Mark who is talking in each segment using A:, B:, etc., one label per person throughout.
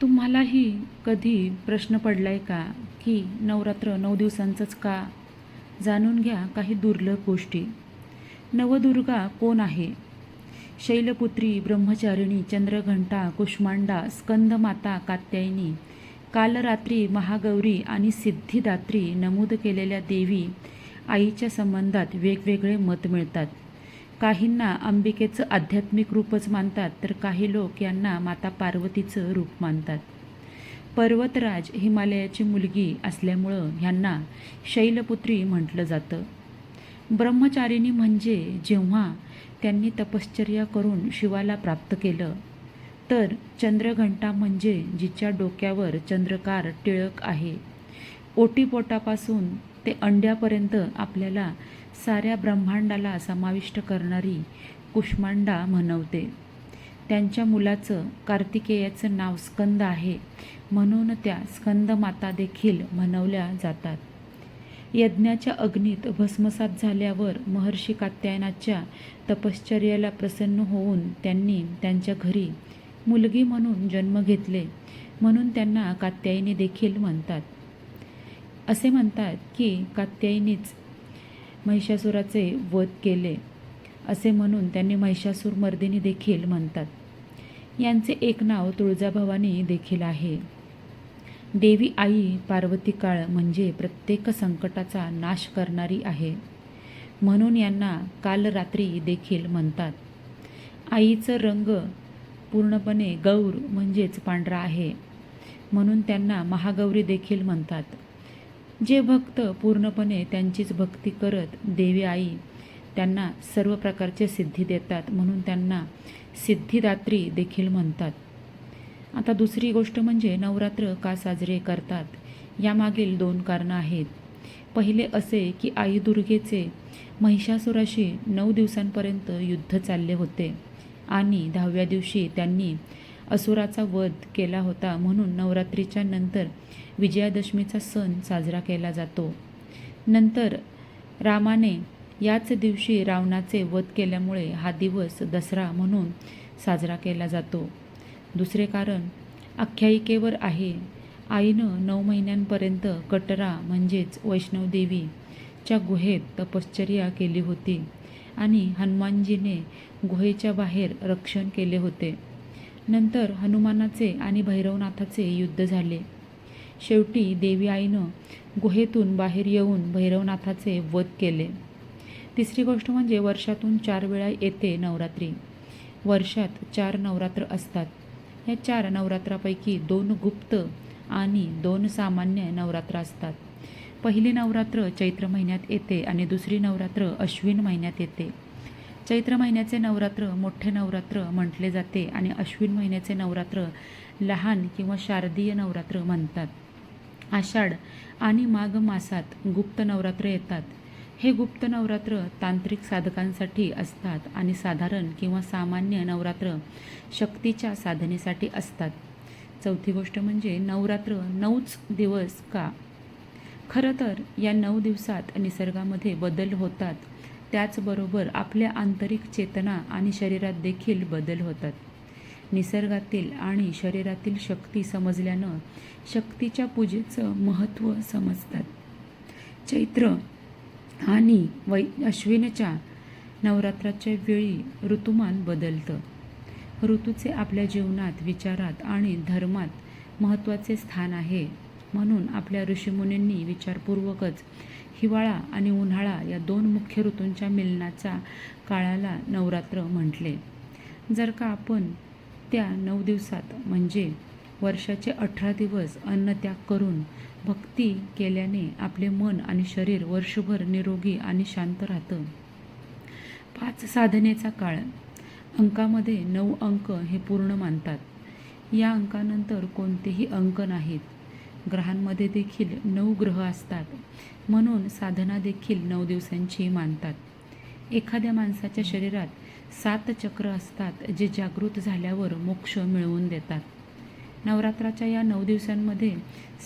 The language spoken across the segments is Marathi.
A: तुम्हालाही कधी प्रश्न पडलाय का? की नवरात्र नऊ दिवसांचंच का? जाणून घ्या काही दुर्लभ गोष्टी. नवदुर्गा कोण आहे? शैलपुत्री ब्रह्मचारिणी चंद्रघंटा कुष्मांडा स्कंदमाता कात्यायनी कालरात्री महागौरी आणि सिद्धिदात्री नमूद केलेल्या देवी आईच्या संबंधात वेगवेगळे मत मिळतात. काहींना अंबिकेचं आध्यात्मिक रूपच मानतात तर काही लोक यांना माता पार्वतीचं रूप मानतात. पर्वतराज हिमालयाची मुलगी असल्यामुळं ह्यांना शैलपुत्री म्हटलं जातं. ब्रह्मचारिणी म्हणजे जेव्हा त्यांनी तपश्चर्या करून शिवाला प्राप्त केलं तर चंद्रघंटा म्हणजे जिच्या डोक्यावर चंद्रकार टिळक आहे. ओटीपोटापासून ते अंड्यापर्यंत आपल्याला साऱ्या ब्रह्मांडाला समाविष्ट करणारी कुष्मांडा म्हणवते. त्यांच्या मुलाचं कार्तिकेयाचं नाव स्कंद आहे म्हणून त्या स्कंदमाता देखील म्हणवल्या जातात. यज्ञाच्या अग्नीत भस्मसात झाल्यावर महर्षी कात्यायनाच्या तपश्चर्याला प्रसन्न होऊन त्यांनी त्यांच्या घरी मुलगी म्हणून जन्म घेतले म्हणून त्यांना कात्यायनी देखील म्हणतात. असे म्हणतात की कात्यायनीच महिषासुराचे वध केले असे म्हणून त्यांनी महिषासूर मर्दिनी देखील म्हणतात. यांचे एक नाव तुळजाभवानी देखील आहे. देवी आई पार्वती काळ म्हणजे प्रत्येक संकटाचा नाश करणारी आहे म्हणून यांना कालरात्री देखील म्हणतात. आईचं रंग पूर्णपणे गौर म्हणजेच पांढरा आहे म्हणून त्यांना महागौरी देखील म्हणतात. जे भक्त पूर्णपणे त्यांचीच भक्ती करत देवी आई त्यांना सर्व प्रकारचे सिद्धी देतात म्हणून त्यांना सिद्धिदात्री देखील म्हणतात. आता दुसरी गोष्ट म्हणजे नवरात्र का साजरे करतात? यामागील दोन कारणं आहेत. पहिले असे की आई दुर्गेचे महिषासुराशी नऊ दिवसांपर्यंत युद्ध चालले होते आणि दहाव्या दिवशी त्यांनी असुराचा वध केला होता म्हणून नवरात्रीच्या नंतर विजयादशमीचा सण साजरा केला जातो. नंतर रामाने याच दिवशी रावणाचे वध केल्यामुळे हा दिवस दसरा म्हणून साजरा केला जातो. दुसरे कारण आख्यायिकेवर आहे. आईनं नऊ महिन्यांपर्यंत कटरा म्हणजेच वैष्णवदेवीच्या गुहेत तपश्चर्या केली होती आणि हनुमानजीने गुहेच्या बाहेर रक्षण केले होते. नंतर हनुमानाचे आणि भैरवनाथाचे युद्ध झाले. शेवटी देवी आईनं गुहेतून बाहेर येऊन भैरवनाथाचे वध केले. तिसरी गोष्ट म्हणजे वर्षातून चार वेळा येते नवरात्री. वर्षात चार नवरात्र असतात. या चार नवरात्रापैकी दोन गुप्त आणि दोन सामान्य नवरात्र असतात. पहिली नवरात्र चैत्र महिन्यात येते आणि दुसरी नवरात्र अश्विन महिन्यात येते. चैत्र महिन्याचे नवरात्र मोठे नवरात्र म्हटले जाते आणि अश्विन महिन्याचे नवरात्र लहान किंवा शारदीय नवरात्र म्हणतात. आषाढ आणि माघ मासात गुप्त नवरात्र येतात. हे गुप्त नवरात्र तांत्रिक साधकांसाठी असतात आणि साधारण किंवा सामान्य नवरात्र शक्तीच्या साधनेसाठी असतात. चौथी गोष्ट म्हणजे नवरात्र नऊच दिवस का? खरं तर या नऊ दिवसात निसर्गामध्ये बदल होतात. त्याचबरोबर आपल्या आंतरिक चेतना आणि शरीरात देखील बदल होतात. निसर्गातील आणि शरीरातील शक्ती समजल्यानं शक्तीच्या पूजेचं महत्त्व समजतात. चैत्र आणि वै अश्विनच्या नवरात्राच्या वेळी ऋतुमान बदलतं. ऋतूचे आपल्या जीवनात विचारात आणि धर्मात महत्त्वाचे स्थान आहे. म्हणून आपल्या ऋषीमुनींनी विचारपूर्वकच हिवाळा आणि उन्हाळा या दोन मुख्य ऋतूंच्या मिलनाच्या काळाला नवरात्र म्हटले. जर का आपण त्या नऊ दिवसात म्हणजे वर्षाचे अठरा दिवस अन्नत्याग करून भक्ती केल्याने आपले मन आणि शरीर वर्षभर निरोगी आणि शांत राहतं. पाच साधनेचा काळ. अंकामध्ये नऊ अंक हे पूर्ण मानतात. या अंकानंतर कोणतेही अंक नाहीत. ग्रहांमध्ये देखील नऊ ग्रह असतात. म्हणून साधना देखील नऊ दिवसांची मानतात. एखाद्या माणसाच्या शरीरात सात चक्र असतात जे जागृत झाल्यावर मोक्ष मिळवून देतात. नवरात्राच्या या नऊ दिवसांमध्ये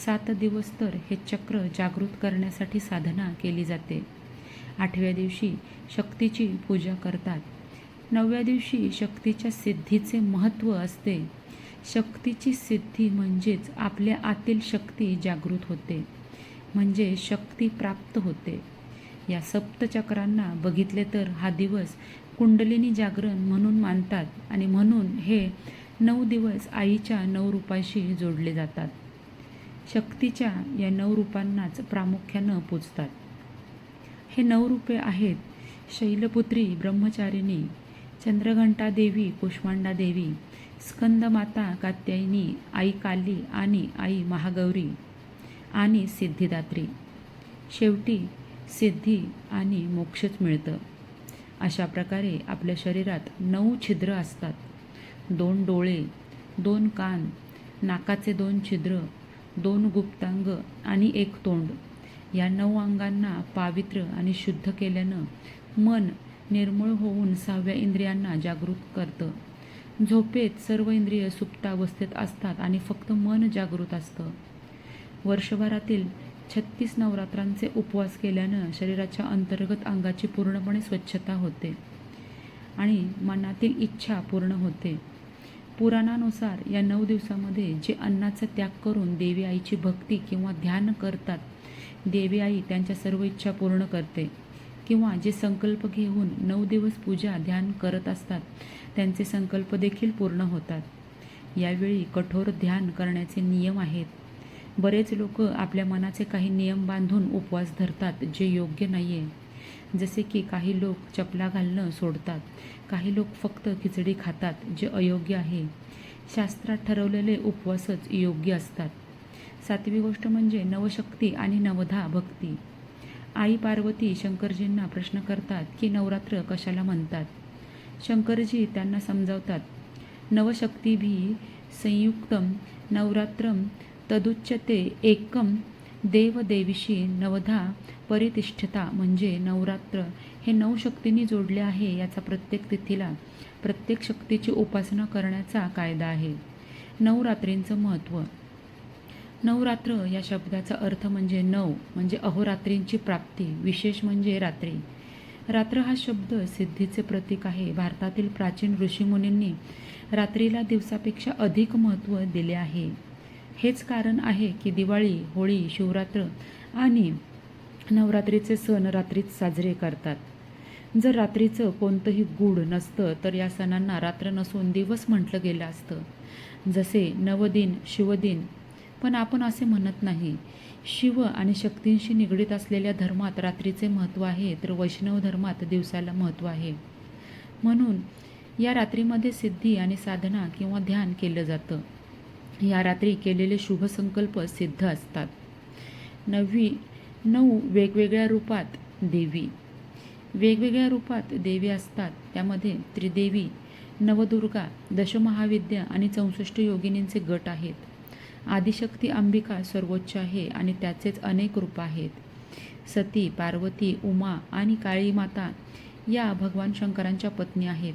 A: सात दिवस तर हे चक्र जागृत करण्यासाठी साधना केली जाते. आठव्या दिवशी शक्तीची पूजा करतात. नवव्या दिवशी शक्तीच्या सिद्धीचे महत्त्व असते. शक्तीची सिद्धी म्हणजेच आपल्या आतील शक्ती जागृत होते. म्हणजे शक्ती प्राप्त होते. या सप्तचक्रांना बघितले तर हा दिवस कुंडलिनी जागरण म्हणून मानतात आणि म्हणून हे नऊ दिवस आईच्या नऊ रूपाशी जोडले जातात. शक्तीच्या या नऊ रूपांनाच प्रामुख्यानं पूजतात हे नऊ रूपे आहेत शैलपुत्री ब्रह्मचारिणी चंद्रघंटा देवी कुष्मांडा देवी स्कंदमाता कात्यायनी आई काली आणि आई महागौरी आणि सिद्धिदात्री. शेवटी सिद्धी आणि मोक्षच मिळतं. अशा प्रकारे आपल्या शरीरात नऊ छिद्र असतात. दोन डोळे दोन कान नाकाचे दोन छिद्र दोन गुप्तांग आणि एक तोंड. या नऊ अंगांना पावित्र्य आणि शुद्ध केल्यानं मन निर्मळ होऊन सहाव्या इंद्रियांना जागृत करतं. झोपेत सर्व इंद्रिय सुप्तावस्थेत असतात आणि फक्त मन जागृत असतं. वर्षभरातील छत्तीस नवरात्रांचे उपवास केल्यानं शरीराच्या अंतर्गत अंगाची पूर्णपणे स्वच्छता होते आणि मनातील इच्छा पूर्ण होते. पुराणानुसार या नऊ दिवसामध्ये जे अन्नाचा त्याग करून देवी आईची भक्ती किंवा ध्यान करतात देवी आई त्यांच्या सर्व इच्छा पूर्ण करते किंवा जे संकल्प घेऊन नऊ दिवस पूजा ध्यान करत असतात त्यांचे संकल्प देखील पूर्ण होतात. यावेळी कठोर ध्यान करण्याचे नियम आहेत. बरेच लोक आपल्या मनाचे काही नियम बांधून उपवास धरतात जे योग्य नाही आहे जसे की काही लोक चपला घालणं सोडतात काही लोक फक्त खिचडी खातात जे अयोग्य आहे. शास्त्रात ठरवलेले उपवासच योग्य असतात. सातवी गोष्ट म्हणजे नवशक्ती आणि नवधा भक्ती. आई पार्वती शंकरजींना प्रश्न करतात की नवरात्र कशाला म्हणतात? शंकरजी त्यांना समजावतात नवशक्ती भी संयुक्तम नवरात्रम तदुच्यते एकम देवदेवीशी नवधा परितिष्ठता म्हणजे नवरात्र. हे नऊ शक्तींनी जोडले आहे याचा प्रत्येक तिथीला प्रत्येक शक्तीची उपासना करण्याचा कायदा आहे. नवरात्रींचं महत्त्व. नवरात्र या शब्दाचा अर्थ म्हणजे नऊ म्हणजे अहोरात्रींची प्राप्ती विशेष म्हणजे रात्री. रात्र हा शब्द सिद्धीचे प्रतीक आहे. भारतातील प्राचीन ऋषीमुनींनी रात्रीला दिवसापेक्षा अधिक महत्त्व दिले आहे. हेच कारण आहे की दिवाळी होळी शिवरात्र आणि नवरात्रीचे सण रात्रीत साजरे करतात. जर रात्रीचं कोणतंही गूढ नसतं तर या सणांना रात्र नसून दिवस म्हटलं गेलं असतं. जसे नवदिन शिवदिन पण आपण असे म्हणत नाही. शिव आणि शक्तींशी निगडीत असलेल्या धर्मात रात्रीचे महत्त्व आहे तर वैष्णव धर्मात दिवसाला महत्त्व आहे. म्हणून या रात्रीमध्ये सिद्धी आणि साधना किंवा ध्यान केलं जातं. या रात्री केलेले शुभसंकल्प सिद्ध असतात. नववी नऊ वेगवेगळ्या रूपात देवी. वेगवेगळ्या रूपात देवी असतात. त्यामध्ये त्रिदेवी नवदुर्गा दशमहाविद्या आणि चौसष्ट योगिनींचे गट आहेत. आदिशक्ती अंबिका सर्वोच्च आहे आणि त्याचेच अनेक रूप आहेत. सती पार्वती उमा आणि काळी माता या भगवान शंकरांच्या पत्नी आहेत.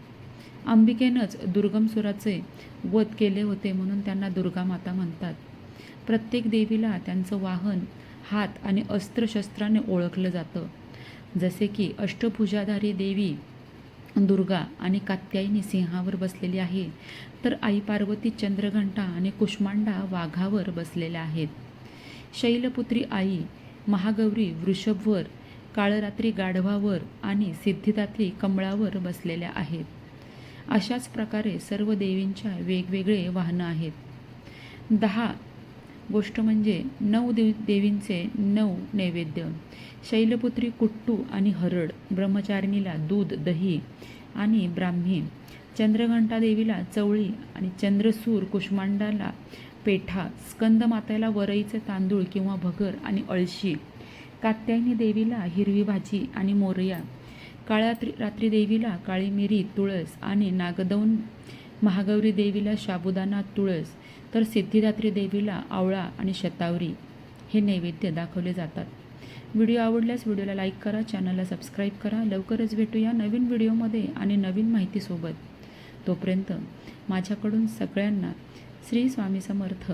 A: अंबिकेनंच दुर्गमसुराचे वध केले होते म्हणून त्यांना दुर्गा माता म्हणतात. प्रत्येक देवीला त्यांचं वाहन हात आणि अस्त्रशस्त्राने ओळखलं जातं. जसे की अष्टभुजाधारी देवी दुर्गा आणि कात्यायनी सिंहावर बसलेली आहे तर आई पार्वती चंद्रघंटा आणि कुष्मांडा वाघावर बसलेल्या आहेत. शैलपुत्री आई महागौरी वृषभवर काळरात्री गाढवावर आणि सिद्धिदात्री कमळावर बसलेल्या आहेत. अशाच प्रकारे सर्व देवींच्या वेगवेगळे वाहनं आहेत. दहा गोष्ट म्हणजे नऊ देव देवींचे नऊ नैवेद्य. शैलपुत्री कुट्टू आणि हरड ब्रह्मचारिणीला दूध दही आणि ब्राह्मी. चंद्रघंटा देवीला चवळी आणि चंद्रसूर कुष्मांडाला पेठा स्कंदमातेला वरईचे तांदूळ किंवा भगर आणि अळशी. कात्यायनी देवीला हिरवी भाजी आणि मोरया. काळ्या रात्री देवीला काळी मिरी तुळस आणि नागदौन महागौरी देवीला शाबुदाना तुळस तर सिद्धिदात्री देवीला आवळा आणि शतावरी हे नैवेद्य दाखवले जातात. व्हिडिओ आवडल्यास व्हिडिओला लाईक करा चॅनलला सबस्क्राईब करा. लवकरच भेटूया नवीन व्हिडिओमध्ये आणि नवीन माहितीसोबत तोपर्यंत माझ्याकडून सगळ्यांना श्री स्वामी समर्थ.